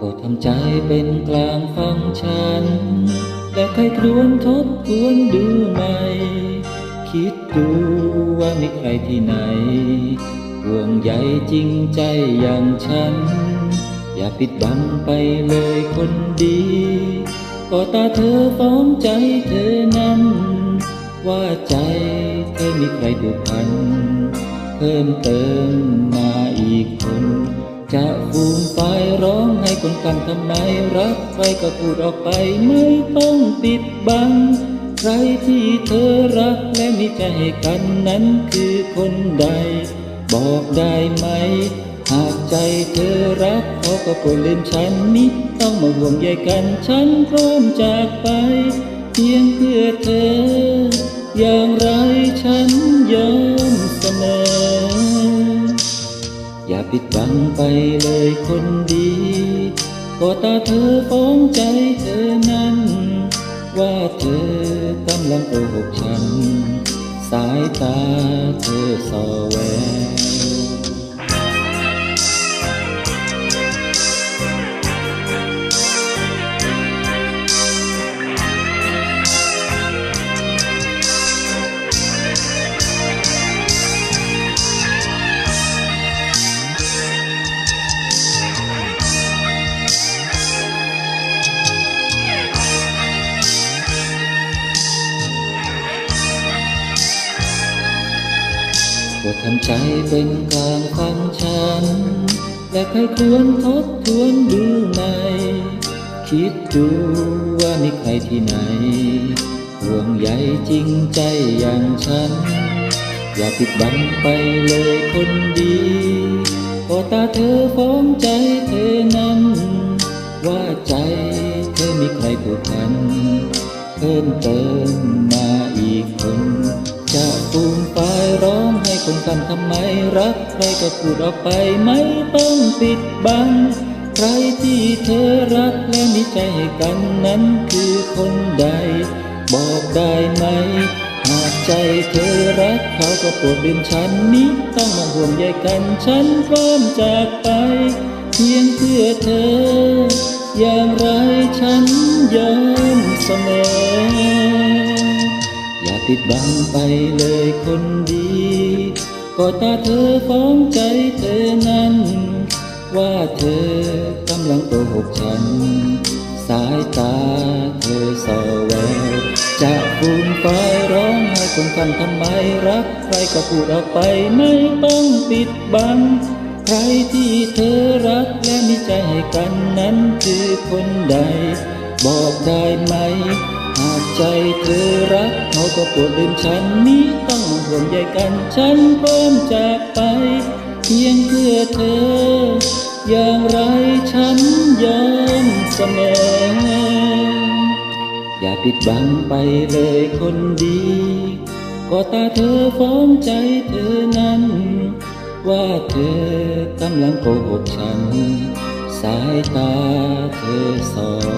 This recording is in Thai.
ก็ทำใจเป็นกลางฟังฉัน และใครครวนทบทวนดูใหม่คิดดูว่ามีใครที่ไหนห่วงใยจริงใจอย่างฉัน อย่าปิดบังไปเลยคนดี ก็ตาเธอฟ้องใจเธอนั้น ว่าใจเธอมีใครผูกพัน เพิ่มเติมมาอีกคน จะฟู ร้องให้คนกันทำไม รักใครก็พูดออกไปไม่ต้องปิดบัง ใครที่เธอรักและมีใจให้กันนั้นคือคนใด บอกได้ไหม หากใจเธอรักเขาก็โปรดลืมฉันมิต้องมาห่วงใยกันฉันพร้อมจากไป เพียงเพื่อเธอ อย่างไรฉันยอม ปิดบังไปเลยคนดี ก็ตาเธอฟ้องใจเธอนั้น ว่าเธอกำลังโกหกฉัน สายตาเธอสอแวว ทำใจเป็นกลางฟังฉัน และใครควรทบทวนดูใหมคิดดูว่ามีใครที่ไหน ห่วงใยจริงใจอย่างฉัน อย่าปิดบังไปเลยคนดีก็ตาเธอฟ้องใจเธอนั้น ว่าใจเธอมีใครผูกพันเพิ่มเติม ฟูมไฟร้องให้คนกันทำไมรักใครก็พูดออกไปไม่ต้องปิดบัง ใครที่เธอรักและมีใจให้กันนั้นคือคนใด บอกได้ไหม หากใจเธอรักเขาก็โปรดลืมฉันมิต้องมาห่วงใยกันฉันพร้อมจากไป เพียงเพื่อเธอ อย่างไรฉันยอมเสมอ ปิดบังไปเลยคนดี ก็ตาเธอฟ้องใจเธอนั้น ว่าเธอกำลังโกหกฉัน สายตาเธอสอแววจะฟูมไฟร้องให้คนกันทำไมรัก ใครก็พูดออกไปไม่ต้องปิดบัง ใครที่เธอรักและมีใจให้กันนั้นคือคนใด บอกได้ไหม ใจเธอรักเขาก็ปรดลืมฉันนี้ต้องมาห่วงใยกัน ฉันพร้อมจากไป เพียงเพื่อเธอ อย่างไรฉันยอมเสมอ อย่าปิดบังไปเลยคนดี ก็ตาเธอฟ้องใจเธอนั้น ว่าเธอกำลังโกหกฉัน สายตาเธอสอแวว